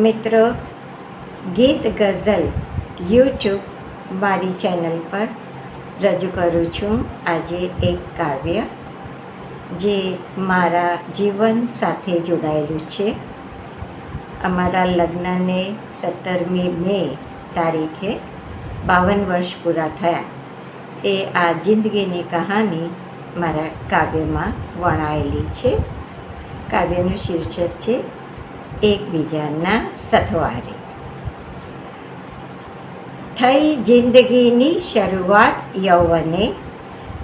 મિત્રો ગીત ગઝલ યુટ્યુબ મારી ચેનલ પર રજૂ કરું છું. આજે એક કાવ્ય જે મારા જીવન સાથે જોડાયેલું છે. અમારા લગ્નને સત્તરમી મે તારીખે બાવન વર્ષ પૂરા થયા. એ આ જિંદગીની કહાની મારા કાવ્યમાં વણાયેલી છે. કાવ્યનું શીર્ષક છે એકબીજાના સથવારે. થઈ જિંદગીની શરૂઆત યૌવને,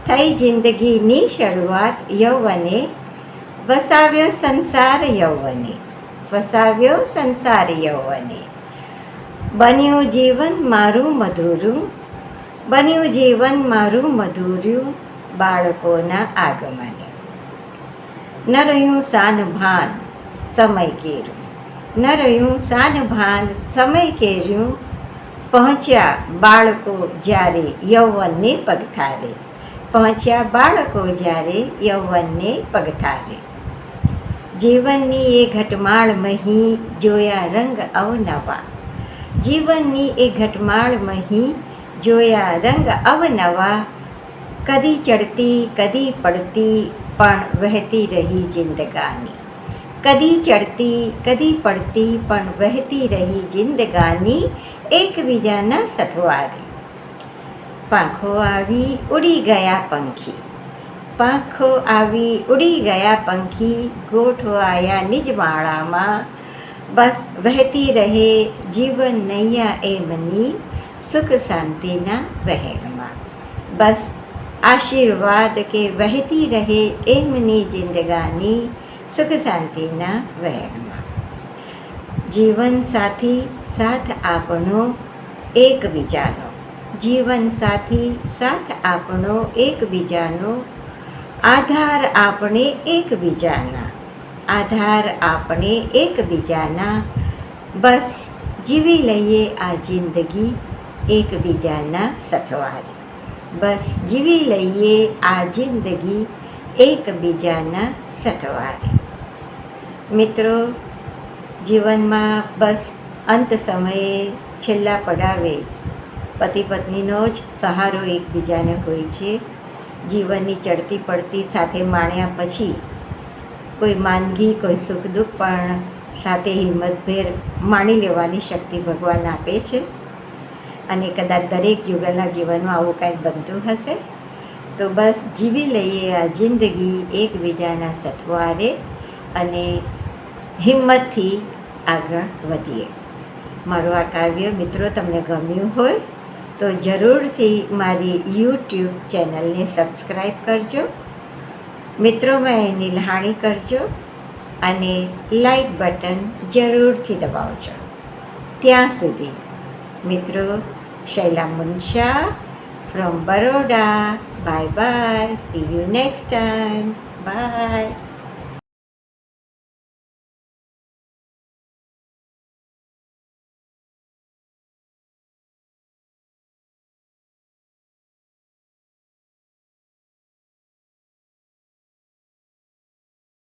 થઈ જિંદગીની શરૂઆત યૌવને, વસાવ્યો સંસાર યૌવને, વસાવ્યો સંસાર યૌવને. બન્યું જીવન મારું મધુરું, બન્યું જીવન મારું મધુર્યું બાળકોના આગમને. ન રહ્યું સાન ભાન સમય કેર્યું ન રહ્યું, સાંજ ભાન સમય કેર્યું પહોંચ્યા બાળકો જ્યારે યૌવનને પગથારે. પહોંચ્યા બાળકો જ્યારે યૌવનને પગથારે. જીવનની એ ઘટમાળ મહી જોયા રંગ અવનવા. જીવનની એ ઘટમાળ મહી જોયા રંગ અવનવા. કદી ચડતી, કદી પડતી, પણ વહેતી રહી જિંદગાની. કદી ચડતી કદી પડતી પણ વહેતી રહી જિંદગાની એકબીજાના સથવારી પાંખો આવી ઉડી ગયા પંખી પાંખો આવી ઉડી ગયા પંખી ગોઠવાયા નિજ માળામાં બસ વહેતી રહે જીવન નૈયા એમની સુખ શાંતિના વહેણમાં બસ આશીર્વાદ કે વહેતી રહે એમની જિંદગાની સુખ શાંતિના વહેણમાં. જીવન સાથી સાથ આપણો એકબીજાનો જીવન સાથી સાથ આપણો એકબીજાનો આધાર આપણે એકબીજાના આધાર આપણે એકબીજાના બસ જીવી લઈએ આ જિંદગી એકબીજાના સથવારે. બસ જીવી લઈએ આ જિંદગી એકબીજાના સથવારે. મિત્રો, જીવનમાં બસ અંત સમયે છેલ્લા પડાવે. પતિ પત્નીનો જ સહારો એકબીજાને હોય છે. જીવનની ચડતી પડતી સાથે માણ્યા પછી કોઈ માંદગી, કોઈ સુખ દુઃખ પણ સાથે હિંમતભેર માણી લેવાની શક્તિ ભગવાન આપે છે. અને કદાચ દરેક યુગલના જીવનમાં આવું કાંઈક બનતું હશે, તો બસ જીવી લઈએ આ જિંદગી એકબીજાના સથવારે અને હિંમતથી આગળ વધીએ. મારું આ કાવ્ય મિત્રો તમને ગમ્યું હોય તો જરૂરથી મારી યુટ્યુબ ચેનલને સબસ્ક્રાઈબ કરજો. મિત્રોમાં એની લહાણી કરજો અને લાઈક બટન જરૂરથી દબાવજો. ત્યાં સુધી મિત્રો, Shaila Munsha from Baroda bye bye see you next time bye